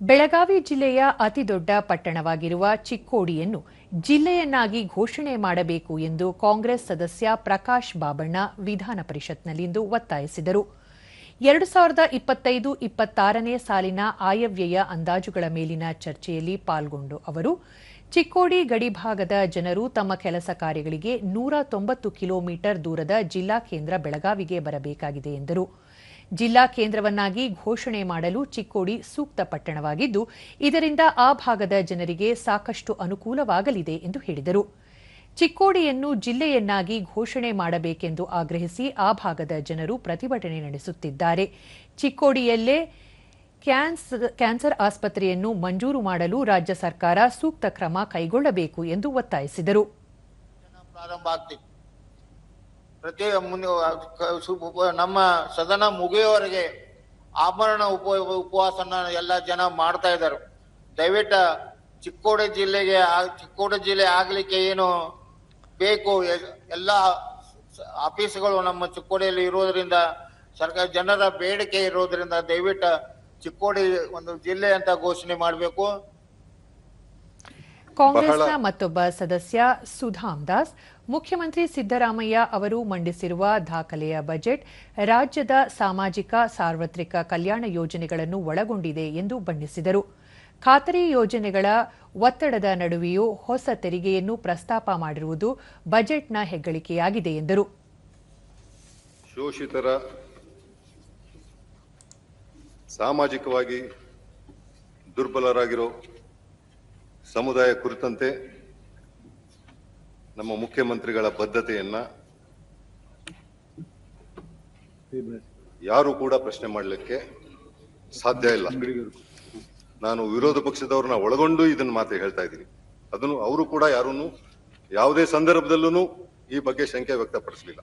ಬೆಳಗಾವಿ ಜಿಲ್ಲೆಯ ಅತಿದೊಡ್ಡ ಪಟ್ಟಣವಾಗಿರುವ ಚಿಕ್ಕೋಡಿಯನ್ನು ಜಿಲ್ಲೆಯನ್ನಾಗಿ ಘೋಷಣೆ ಮಾಡಬೇಕು ಎಂದು ಕಾಂಗ್ರೆಸ್ ಸದಸ್ಯ ಪ್ರಕಾಶ್ ಬಾಬಣ್ಣ ವಿಧಾನ ಪರಿಷತ್ನಲ್ಲಿಂದು ಒತ್ತಾಯಿಸಿದರು. ಎರಡು ಸಾವಿರದ ಇಪ್ಪತ್ತೈದು ಇಪ್ಪತ್ತಾರನೇ ಸಾಲಿನ ಆಯವ್ಯಯ ಅಂದಾಜುಗಳ ಮೇಲಿನ ಚರ್ಚೆಯಲ್ಲಿ ಪಾಲ್ಗೊಂಡು ಅವರು, ಚಿಕ್ಕೋಡಿ ಗಡಿಭಾಗದ ಜನರು ತಮ್ಮ ಕೆಲಸ ಕಾರ್ಯಗಳಿಗೆ ನೂರ ತೊಂಬತ್ತು ಕಿಲೋಮೀಟರ್ ದೂರದ ಜಿಲ್ಲಾ ಕೇಂದ್ರ ಬೆಳಗಾವಿಗೆ ಬರಬೇಕಾಗಿದೆ ಎಂದರು. ಜಿಲ್ಲಾ ಕೇಂದ್ರವನ್ನಾಗಿ ಘೋಷಣೆ ಮಾಡಲು ಚಿಕ್ಕೋಡಿ ಸೂಕ್ತ ಪಟ್ಟಣವಾಗಿದ್ದು, ಇದರಿಂದ ಆ ಭಾಗದ ಜನರಿಗೆ ಸಾಕಷ್ಟು ಅನುಕೂಲವಾಗಲಿದೆ ಎಂದು ಹೇಳಿದರು. ಚಿಕ್ಕೋಡಿಯನ್ನು ಜಿಲ್ಲೆಯನ್ನಾಗಿ ಘೋಷಣೆ ಮಾಡಬೇಕೆಂದು ಆಗ್ರಹಿಸಿ ಆ ಭಾಗದ ಜನರು ಪ್ರತಿಭಟನೆ ನಡೆಸುತ್ತಿದ್ದಾರೆ. ಚಿಕ್ಕೋಡಿಯಲ್ಲೇ ಕ್ಯಾನ್ಸರ್ ಆಸ್ಪತ್ರೆಯನ್ನು ಮಂಜೂರು ಮಾಡಲು ರಾಜ್ಯ ಸರ್ಕಾರ ಸೂಕ್ತ ಕ್ರಮ ಕೈಗೊಳ್ಳಬೇಕು ಎಂದು ಒತ್ತಾಯಿಸಿದರು. ಪ್ರತಿ ನಮ್ಮ ಸದನ ಮುಗಿಯುವವರೆಗೆ ಆಭರಣ ಉಪ, ಉಪವಾಸನ ಎಲ್ಲ ಜನ ಮಾಡ್ತಾ ಇದ್ದಾರೆ. ದಯವಿಟ್ಟು ಚಿಕ್ಕೋಡೆ ಜಿಲ್ಲೆಗೆ ಚಿಕ್ಕೋಡೆ ಜಿಲ್ಲೆ ಆಗ್ಲಿಕ್ಕೆ ಏನು ಬೇಕು? ಎಲ್ಲ ಆಫೀಸ್ಗಳು ನಮ್ಮ ಚಿಕ್ಕೋಡಿಯಲ್ಲಿ ಇರೋದ್ರಿಂದ ಸರ್ಕಾರ ಜನರ ಬೇಡಿಕೆ ಇರೋದ್ರಿಂದ ದಯವಿಟ್ಟು ಚಿಕ್ಕೋಡಿ ಒಂದು ಜಿಲ್ಲೆ ಅಂತ ಘೋಷಣೆ ಮಾಡಬೇಕು. ಕಾಂಗ್ರೆಸ್ನ ಮತ್ತೊಬ್ಬ ಸದಸ್ಯ ಸುಧಾಮ್ ದಾಸ್ ಮುಖ್ಯಮಂತ್ರಿ ಸಿದ್ದರಾಮಯ್ಯ ಅವರು ಮಂಡಿಸಿರುವ ದಾಖಲೆಯ ಬಜೆಟ್ ರಾಜ್ಯದ ಸಾಮಾಜಿಕ ಸಾರ್ವತ್ರಿಕ ಕಲ್ಯಾಣ ಯೋಜನೆಗಳನ್ನು ಒಳಗೊಂಡಿದೆ ಎಂದು ಬಣ್ಣಿಸಿದರು. ಖಾತರಿ ಯೋಜನೆಗಳ ಒತ್ತಡದ ನಡುವೆಯೂ ಹೊಸ ತೆರಿಗೆಯನ್ನು ಪ್ರಸ್ತಾಪ ಮಾಡಿರುವುದು ಬಜೆಟ್ನ ಹೆಗ್ಗಳಿಕೆಯಾಗಿದೆ ಎಂದರು. ಶೋಷಿತರ ಸಾಮಾಜಿಕವಾಗಿ ದುರ್ಬಲರಾಗಿರೋ ಸಮುದಾಯ ಕುರಿತಂತೆ ನಮ್ಮ ಮುಖ್ಯಮಂತ್ರಿಗಳ ಬದ್ಧತೆಯನ್ನ ಯಾರು ಕೂಡ ಪ್ರಶ್ನೆ ಮಾಡಲಿಕ್ಕೆ ಸಾಧ್ಯ ಇಲ್ಲ. ನಾನು ವಿರೋಧ ಪಕ್ಷದವ್ರನ್ನ ಒಳಗೊಂಡು ಇದನ್ನ ಮಾತು ಹೇಳ್ತಾ ಇದ್ದೀನಿ. ಅದನ್ನು ಅವರು ಕೂಡ ಯಾರನ್ನು ಯಾವುದೇ ಸಂದರ್ಭದಲ್ಲೂ ಈ ಬಗ್ಗೆ ಶಂಕೆ ವ್ಯಕ್ತಪಡಿಸಲಿಲ್ಲ.